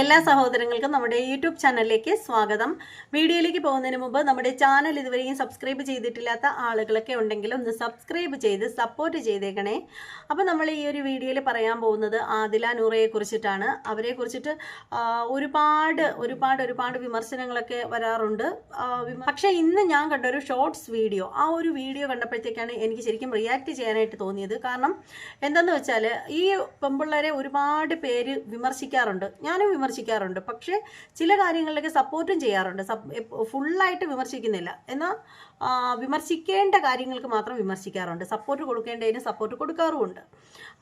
എല്ലാ സഹോദരങ്ങൾക്കും നമ്മുടെ യൂട്യൂബ് ചാനലിലേക്ക് സ്വാഗതം. വീഡിയോയിലേക്ക് പോകുന്നതിന് മുമ്പ് നമ്മുടെ ചാനൽ ഇതുവരെയും സബ്സ്ക്രൈബ് ചെയ്തിട്ടില്ലാത്ത ആളുകളൊക്കെ ഉണ്ടെങ്കിൽ ഒന്ന് സബ്സ്ക്രൈബ് ചെയ്ത് സപ്പോർട്ട് ചെയ്തേക്കണേ. അപ്പോൾ നമ്മൾ ഈ ഒരു വീഡിയോയിൽ പറയാൻ പോകുന്നത് ആദില നൂറയെ കുറിച്ചിട്ടാണ്. അവരെ കുറിച്ചിട്ട് ഒരുപാട് ഒരുപാട് ഒരുപാട് വിമർശനങ്ങളൊക്കെ വരാറുണ്ട്. പക്ഷേ ഇന്ന് ഞാൻ കണ്ട ഒരു ഷോർട്സ് വീഡിയോ ആ ഒരു വീഡിയോ കണ്ടപ്പോഴത്തേക്കാണ് എനിക്ക് ശരിക്കും റിയാക്ട് ചെയ്യാനായിട്ട് തോന്നിയത്. കാരണം എന്തെന്ന് വെച്ചാൽ ഈ പെമ്പിള്ളേരെ ഒരുപാട് പേര് വിമർശിക്കാറുണ്ട്. ഞാനും വിമർശിക്കാറുണ്ട്. പക്ഷേ ചില കാര്യങ്ങളിലൊക്കെ സപ്പോർട്ടും ചെയ്യാറുണ്ട്. ഫുള്ളായിട്ട് വിമർശിക്കുന്നില്ല. എന്നാൽ വിമർശിക്കേണ്ട കാര്യങ്ങൾക്ക് മാത്രം വിമർശിക്കാറുണ്ട്. Support കൊടുക്കേണ്ടതിന് support കൊടുക്കാറുമുണ്ട്.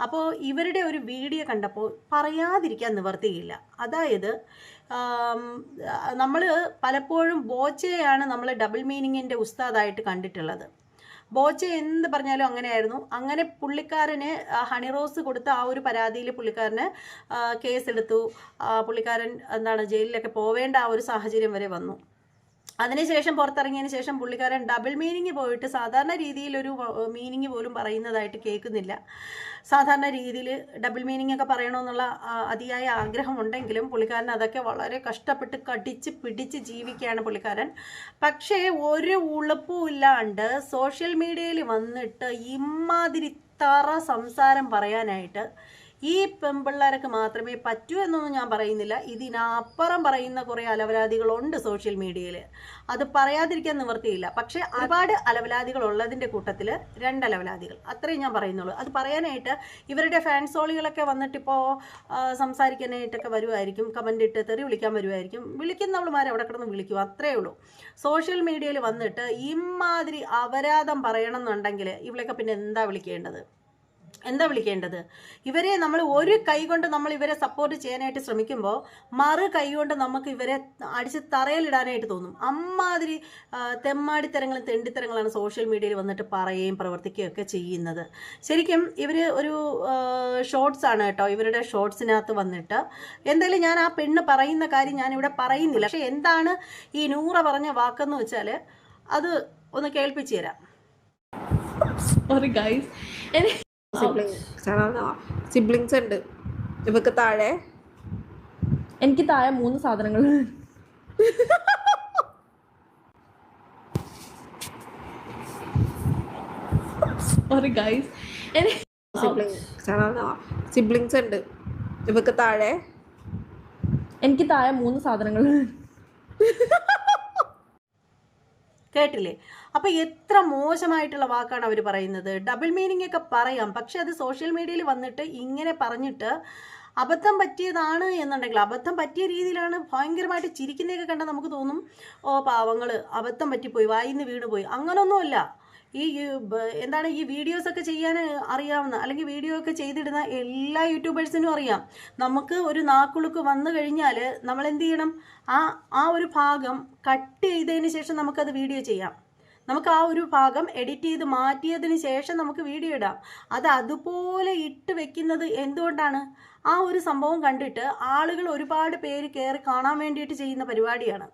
അപ്പോൾ ഇവരുടെ ഒരു വീഡിയോ കണ്ടപ്പോൾ പറയാതിരിക്കാൻ നിവർത്തിയില്ല. അതായത് നമ്മൾ പലപ്പോഴും ബോച്ചയാണ് നമ്മൾ ഡബിൾ മീനിങ്ങിന്റെ ഉസ്താദായിട്ട് കണ്ടിട്ടുള്ളത്. ബോച്ച എന്ത് പറഞ്ഞാലും അങ്ങനെയായിരുന്നു. അങ്ങനെ പുള്ളിക്കാരന് ഹണി റോസ് കൊടുത്ത ആ ഒരു പരാതിയിൽ പുള്ളിക്കാരന് കേസെടുത്തു. പുള്ളിക്കാരൻ എന്താണ് ജയിലിലൊക്കെ പോവേണ്ട ആ ഒരു സാഹചര്യം വരെ വന്നു. അതിനുശേഷം പുറത്തിറങ്ങിയതിന് ശേഷം പുള്ളിക്കാരൻ ഡബിൾ മീനിങ് പോയിട്ട് സാധാരണ രീതിയിലൊരു മീനിങ് പോലും പറയുന്നതായിട്ട് കേൾക്കുന്നില്ല. സാധാരണ രീതിയിൽ ഡബിൾ മീനിങ് ഒക്കെ പറയണമെന്നുള്ള അതിയായ ആഗ്രഹം ഉണ്ടെങ്കിലും പുള്ളിക്കാരൻ അതൊക്കെ വളരെ കഷ്ടപ്പെട്ട് കടിച്ച് പിടിച്ച് ജീവിക്കുകയാണ് പുള്ളിക്കാരൻ. പക്ഷേ ഒരു ഉളുപ്പും ഇല്ലാണ്ട് സോഷ്യൽ മീഡിയയിൽ വന്നിട്ട് ഇമാതിരി തറ സംസാരം പറയാനായിട്ട് ഈ പെമ്പിള്ളേരൊക്കെ മാത്രമേ പറ്റൂ എന്നൊന്നും ഞാൻ പറയുന്നില്ല. ഇതിനപ്പുറം പറയുന്ന കുറേ അലവലാദികളുണ്ട് സോഷ്യൽ മീഡിയയിൽ. അത് പറയാതിരിക്കാൻ നിവർത്തിയില്ല പക്ഷേ ഒരുപാട് അലവലാദികൾ ഉള്ളതിന്റെ കൂട്ടത്തിൽ രണ്ട് അലവലാദികൾ. അത്രയും ഞാൻ പറയുന്നുള്ളൂ. അത് പറയാനായിട്ട് ഇവരുടെ ഫാൻസോളികളൊക്കെ വന്നിട്ടിപ്പോൾ സംസാരിക്കാനായിട്ടൊക്കെ വരുമായിരിക്കും കമന്റ് ഇട്ട് തെറി വിളിക്കാൻ വരുമായിരിക്കും വിളിക്കുന്നവളുമാർ അവിടെ കിടന്ന് വിളിക്കും. അത്രയേ ഉള്ളൂ. സോഷ്യൽ മീഡിയയിൽ വന്നിട്ട് ഇമാതിരി അപരാധം പറയണം എന്നുണ്ടെങ്കിൽ ഇവളൊക്കെ പിന്നെ എന്താ വിളിക്കേണ്ടത്? എന്താ വിളിക്കേണ്ടത്? ഇവരെ നമ്മൾ ഒരു കൈ കൊണ്ട് നമ്മൾ ഇവരെ സപ്പോർട്ട് ചെയ്യാനായിട്ട് ശ്രമിക്കുമ്പോൾ മറു കൈ കൊണ്ട് നമുക്ക് ഇവരെ അടിച്ച് തറയിലിടാനായിട്ട് തോന്നും. അമ്മാതിരി തെമ്മാടിത്തരങ്ങളും തെണ്ടിത്തരങ്ങളാണ് സോഷ്യൽ മീഡിയയിൽ വന്നിട്ട് പറയുകയും പ്രവർത്തിക്കുകയും ഒക്കെ ചെയ്യുന്നത്. ശരിക്കും ഇവർ ഒരു ഷോർട്സ് ആണ് കേട്ടോ. ഇവരുടെ ഷോർട്സിനകത്ത് വന്നിട്ട് എന്തായാലും ഞാൻ ആ പെണ്ണ് പറയുന്ന കാര്യം ഞാനിവിടെ പറയുന്നില്ല. പക്ഷേ എന്താണ് ഈ നൂറ പറഞ്ഞ വാക്കെന്ന് വെച്ചാൽ അത് ഒന്ന് കേൾപ്പിച്ചു തരാം. സോറി ഗൈസ് സിബ്ലിങ്സ് ഉണ്ട്. ഇവക്ക് താഴെ. എനിക്ക് താഴെ മൂന്ന് സാധനങ്ങൾ. സോറി ഗൈസ് സിബ്ലിങ്സ് ഉണ്ട്. ഇവക്ക് താഴെ. എനിക്ക് താഴെ മൂന്ന് സാധനങ്ങൾ. കേട്ടില്ലേ? അപ്പൊ എത്ര മോശമായിട്ടുള്ള വാക്കാണ് അവർ പറയുന്നത്. ഡബിൾ മീനിങ് ഒക്കെ പറയാം. പക്ഷെ അത് സോഷ്യൽ മീഡിയയിൽ വന്നിട്ട് ഇങ്ങനെ പറഞ്ഞിട്ട് അബദ്ധം പറ്റിയതാണ് എന്നുണ്ടെങ്കിൽ അബദ്ധം പറ്റിയ രീതിയിലാണ് ഭയങ്കരമായിട്ട് ചിരിക്കുന്നതൊക്കെ കണ്ടാൽ നമുക്ക് തോന്നും ഓ പാവങ്ങൾ അബദ്ധം പറ്റിപ്പോയി വായിന്ന് വീണുപോയി. അങ്ങനൊന്നുമല്ല. ഈ എന്താണ് ഈ വീഡിയോസ് ഒക്കെ ചെയ്യാൻ അറിയാവുന്ന അല്ലെങ്കിൽ വീഡിയോ ഒക്കെ ചെയ്തിടുന്ന എല്ലാ യൂട്യൂബേഴ്സിനും അറിയാം. നമുക്ക് ഒരു നാക്കുളുക്ക് വന്നു കഴിഞ്ഞാൽ നമ്മൾ എന്ത് ചെയ്യണം? ആ ആ ഒരു ഭാഗം കട്ട് ചെയ്തതിന് ശേഷം നമുക്കത് വീഡിയോ ചെയ്യാം. നമുക്ക് ആ ഒരു ഭാഗം എഡിറ്റ് ചെയ്ത് മാറ്റിയതിന് ശേഷം നമുക്ക് വീഡിയോ ഇടാം. അത് അതുപോലെ ഇട്ട് വെക്കുന്നത് എന്തുകൊണ്ടാണ്? ആ ഒരു സംഭവം കണ്ടിട്ട് ആളുകൾ ഒരുപാട് പേര് കയറി കാണാൻ വേണ്ടിയിട്ട് ചെയ്യുന്ന പരിപാടിയാണ്.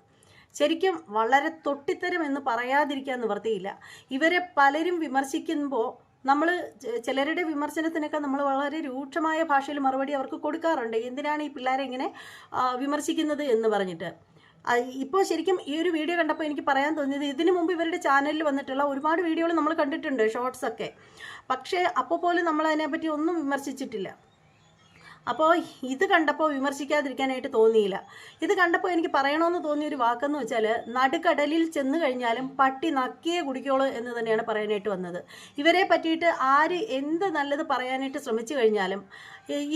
ശരിക്കും വളരെ തൊട്ടിത്തരം എന്ന് പറയാതിരിക്കാൻ നിവർത്തിയില്ല. ഇവരെ പലരും വിമർശിക്കുമ്പോൾ നമ്മൾ ചിലരുടെ വിമർശനത്തിനൊക്കെ നമ്മൾ വളരെ രൂക്ഷമായ ഭാഷയിൽ മറുപടി അവർക്ക് കൊടുക്കാറുണ്ട്. എന്തിനാണ് ഈ പിള്ളേരെ ഇങ്ങനെ വിമർശിക്കുന്നത് എന്ന് പറഞ്ഞിട്ട്? ഇപ്പോൾ ശരിക്കും ഈ ഒരു വീഡിയോ കണ്ടപ്പോൾ എനിക്ക് പറയാൻ തോന്നിയത് ഇതിനു മുമ്പ് ഇവരുടെ ചാനലിൽ വന്നിട്ടുള്ള ഒരുപാട് വീഡിയോകൾ നമ്മൾ കണ്ടിട്ടുണ്ട് ഷോർട്സ് ഒക്കെ. പക്ഷേ അപ്പോൾ പോലും നമ്മൾ അതിനെപ്പറ്റി ഒന്നും വിമർശിച്ചിട്ടില്ല. അപ്പോൾ ഇത് കണ്ടപ്പോൾ വിമർശിക്കാതിരിക്കാനായിട്ട് തോന്നിയില്ല. ഇത് കണ്ടപ്പോൾ എനിക്ക് പറയണമെന്ന് തോന്നിയ ഒരു വാക്കെന്ന് വെച്ചാൽ നടുക്കടലിൽ ചെന്ന് കഴിഞ്ഞാലും പട്ടി നക്കിയേ കുടിക്കോളൂ എന്ന് തന്നെയാണ് പറയാനായിട്ട് വന്നത്. ഇവരെ പറ്റിയിട്ട് ആര് എന്ത് നല്ലത് പറയാനായിട്ട് ശ്രമിച്ചു കഴിഞ്ഞാലും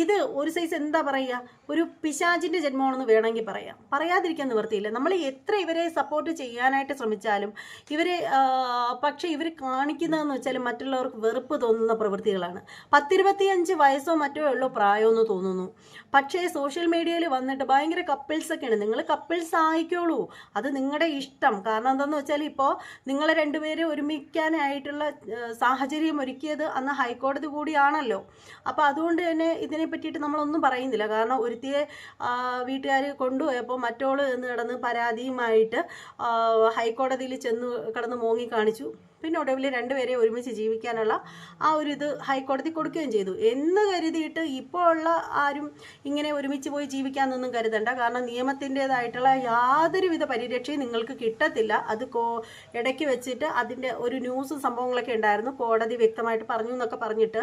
ഇത് ഒരു സൈസ് എന്താ പറയുക ഒരു പിശാചിന്റെ ജന്മമാണെന്ന് വേണമെങ്കിൽ പറയാം. പറയാതിരിക്കാൻ നിവർത്തിയില്ല നമ്മൾ എത്ര ഇവരെ സപ്പോർട്ട് ചെയ്യാനായിട്ട് ശ്രമിച്ചാലും ഇവരെ പക്ഷേ ഇവർ കാണിക്കുന്നതെന്ന് വെച്ചാൽ മറ്റുള്ളവർക്ക് വെറുപ്പ് തോന്നുന്ന പ്രവൃത്തികളാണ്. പത്തിരുപത്തിയഞ്ച് വയസ്സോ മറ്റോ ഉള്ളോ പ്രായമെന്ന് തോന്നുന്നു. പക്ഷേ സോഷ്യൽ മീഡിയയിൽ വന്നിട്ട് ഭയങ്കര കപ്പിൾസൊക്കെയാണ് നിങ്ങൾ കപ്പിൾസ് ആയിക്കോളൂ അത് നിങ്ങളുടെ ഇഷ്ടം. കാരണം എന്താണെന്ന് വെച്ചാൽ ഇപ്പോൾ നിങ്ങളെ രണ്ടുപേരെ ഒരുമിക്കാനായിട്ടുള്ള സാഹചര്യം ഒരുക്കിയത് അന്ന് ഹൈക്കോടതി കൂടിയാണല്ലോ. അപ്പോൾ അതുകൊണ്ട് തന്നെ ഇതിനെ പറ്റിയിട്ട് നമ്മളൊന്നും പറയുന്നില്ല. കാരണം ഒരുത്തിയെ വീട്ടുകാർ കൊണ്ടുപോയപ്പോൾ മറ്റോൾ എന്ന് കിടന്ന് പരാതിയുമായിട്ട് ഹൈക്കോടതിയിൽ ചെന്ന് കിടന്ന് മോങ്ങി കാണിച്ചു. പിന്നെ ഒടുവിൽ രണ്ടുപേരെ ഒരുമിച്ച് ജീവിക്കാനുള്ള ആ ഒരു ഇത് ഹൈക്കോടതി കൊടുക്കുകയും ചെയ്തു. എന്ന് കരുതിയിട്ട് ഇപ്പോൾ ഉള്ള ആരും ഇങ്ങനെ ഒരുമിച്ച് പോയി ജീവിക്കാമെന്നൊന്നും കരുതണ്ട. കാരണം നിയമത്തിന്റെതായിട്ടുള്ള യാതൊരുവിധ പരിരക്ഷയും നിങ്ങൾക്ക് കിട്ടത്തില്ല. അത് കോ ഇടയ്ക്ക് വെച്ചിട്ട് അതിന്റെ ഒരു ന്യൂസ് സംഭവങ്ങളൊക്കെ ഉണ്ടായിരുന്നു. കോടതി വ്യക്തമായിട്ട് പറഞ്ഞു എന്നൊക്കെ പറഞ്ഞിട്ട്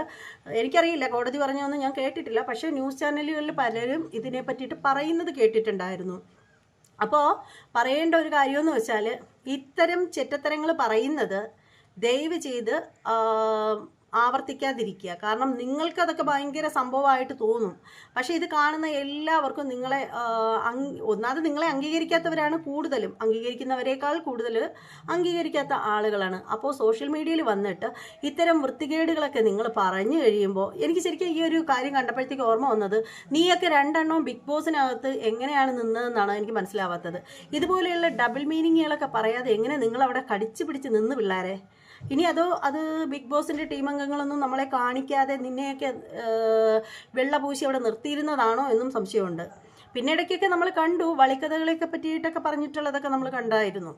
എനിക്കറിയില്ല. കോടതി പറഞ്ഞൊന്നും ഞാൻ കേട്ടിട്ടില്ല. പക്ഷേ ന്യൂസ് ചാനലുകളിൽ പലരും ഇതിനെ പറ്റിയിട്ട് പറയുന്നത് കേട്ടിട്ടുണ്ടായിരുന്നു. അപ്പോൾ പറയേണ്ട ഒരു കാര്യമെന്ന് വെച്ചാൽ ഇത്തരം ചെറ്റത്തരങ്ങൾ പറയുന്നത് ദയവ് ചെയ്ത് ആവർത്തിക്കാതിരിക്കുക. കാരണം നിങ്ങൾക്കതൊക്കെ ഭയങ്കര സംഭവമായിട്ട് തോന്നും. പക്ഷെ ഇത് കാണുന്ന എല്ലാവർക്കും നിങ്ങളെ ഒന്നാമത് നിങ്ങളെ അംഗീകരിക്കാത്തവരാണ് കൂടുതലും. അംഗീകരിക്കുന്നവരെക്കാൾ കൂടുതൽ അംഗീകരിക്കാത്ത ആളുകളാണ്. അപ്പോൾ സോഷ്യൽ മീഡിയയിൽ വന്നിട്ട് ഇത്തരം വൃത്തികേടുകളൊക്കെ നിങ്ങൾ പറഞ്ഞു കഴിയുമ്പോൾ എനിക്ക് ശരിക്കും ഈ ഒരു കാര്യം കണ്ടപ്പോഴത്തേക്ക് ഓർമ്മ വന്നത് നീയൊക്കെ രണ്ടെണ്ണവും ബിഗ് ബോസിനകത്ത് എങ്ങനെയാണ് നിന്നതെന്നാണ് എനിക്ക് മനസ്സിലാവാത്തത്. ഇതുപോലെയുള്ള ഡബിൾ മീനിങ്ങുകളൊക്കെ പറയാതെ എങ്ങനെ നിങ്ങൾ അവിടെ കടിച്ചു പിടിച്ച് നിന്ന് പിള്ളേരെ? ഇനി അതോ അത് ബിഗ് ബോസിന്റെ ടീം അംഗങ്ങളൊന്നും നമ്മളെ കാണിക്കാതെ നിന്നെയൊക്കെ വെള്ളപൂശി വെള്ള പൂശി അവിടെ നിർത്തിയിരുന്നതാണോ എന്നും സംശയമുണ്ട്. പിന്നെ ഇടയ്ക്കൊക്കെ നമ്മൾ കണ്ടു വളിക്കഥകളെയൊക്കെ പറ്റിയിട്ടൊക്കെ പറഞ്ഞിട്ടുള്ളതൊക്കെ നമ്മൾ കണ്ടായിരുന്നു.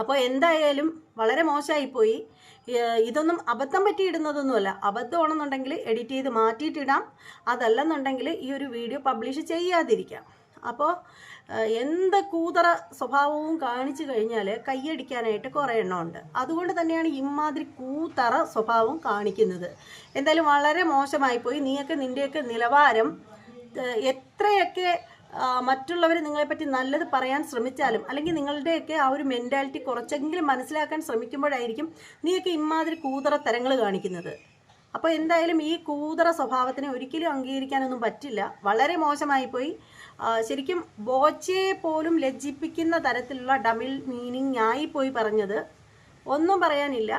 അപ്പോൾ എന്തായാലും വളരെ മോശമായിപ്പോയി. ഇതൊന്നും അബദ്ധം പറ്റിയിടുന്നതൊന്നുമല്ല. അബദ്ധമാണെന്നുണ്ടെങ്കിൽ എഡിറ്റ് ചെയ്ത് മാറ്റിയിട്ടിടാം. അതല്ലെന്നുണ്ടെങ്കിൽ ഈ ഒരു വീഡിയോ പബ്ലിഷ് ചെയ്യാതിരിക്കാം. അപ്പോൾ എന്ത് കൂതറ സ്വഭാവവും കാണിച്ചു കഴിഞ്ഞാൽ കൈയടിക്കാനായിട്ട് കുറേ എണ്ണമുണ്ട് അതുകൊണ്ട് തന്നെയാണ് ഇമാതിരി കൂതറ സ്വഭാവം കാണിക്കുന്നത്. എന്തായാലും വളരെ മോശമായിപ്പോയി. നീയൊക്കെ നിന്റെയൊക്കെ നിലവാരം എത്രയൊക്കെ മറ്റുള്ളവർ നിങ്ങളെപ്പറ്റി നല്ലത് പറയാൻ ശ്രമിച്ചാലും അല്ലെങ്കിൽ നിങ്ങളുടെയൊക്കെ ആ ഒരു മെന്റാലിറ്റി കുറച്ചെങ്കിലും മനസ്സിലാക്കാൻ ശ്രമിക്കുമ്പോഴായിരിക്കും നീയൊക്കെ ഇമാതിരി കൂതറ തരങ്ങൾ കാണിക്കുന്നത്. അപ്പോൾ എന്തായാലും ഈ കൂതറ സ്വഭാവത്തിനെ ഒരിക്കലും അംഗീകരിക്കാനൊന്നും പറ്റില്ല. വളരെ മോശമായി പോയി ശരിക്കും ബോച്ചയെ പോലും ലജ്ജിപ്പിക്കുന്ന തരത്തിലുള്ള ഡബിൾ മീനിങ് ആയിപ്പോയി പറഞ്ഞത്. ഒന്നും പറയാനില്ല.